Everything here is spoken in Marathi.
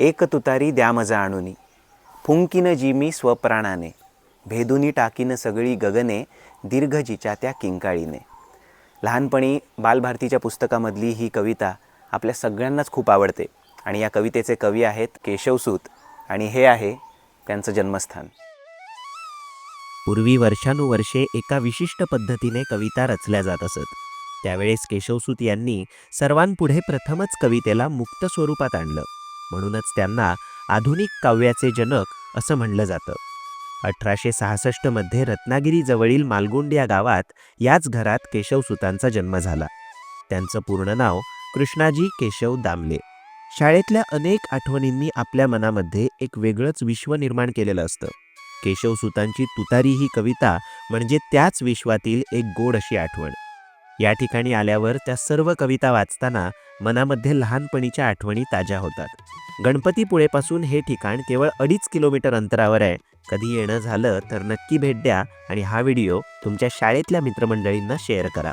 एक तुतारी द्या मजा आणुनी. फुंकीन जी मी स्वप्राणाने. भेदुनी टाकीन सगळी गगने दीर्घ जिच्या त्या किंकाळीने. लहानपणी बालभारतीच्या पुस्तकामधली ही कविता आपल्या सगळ्यांनाच खूप आवडते आणि या कवितेचे कवी आहेत केशवसूत आणि हे आहे त्यांचं जन्मस्थान. पूर्वी वर्षानुवर्षे एका विशिष्ट पद्धतीने कविता रचल्या जात असत. त्यावेळेस केशवसूत यांनी सर्वांपुढे प्रथमच कवितेला मुक्त स्वरूपात आणलं. म्हणूनच त्यांना आधुनिक काव्याचे जनक असं म्हणलं जातं. अठराशे सहासष्टमध्ये रत्नागिरीजवळील मालगुंड या गावात याच घरात केशवसुतांचा जन्म झाला. त्यांचं पूर्ण नाव कृष्णाजी केशव दामले. शाळेतल्या अनेक आठवणींनी आपल्या मनामध्ये एक वेगळंच विश्व निर्माण केलेलं असतं. केशवसुतांची तुतारी ही कविता म्हणजे त्याच विश्वातील एक गोड अशी आठवण. या ठिकाणी आल्यावर त्या सर्व कविता वाचताना मनामध्ये लहानपणीच्या आठवणी ताज्या होतात. गणपतीपुळेपासून हे ठिकाण केवळ अडीच किलोमीटर अंतरावर आहे. कधी येणं झालं तर नक्की भेट द्या आणि हा व्हिडिओ तुमच्या शाळेतल्या मित्रमंडळींना शेअर करा.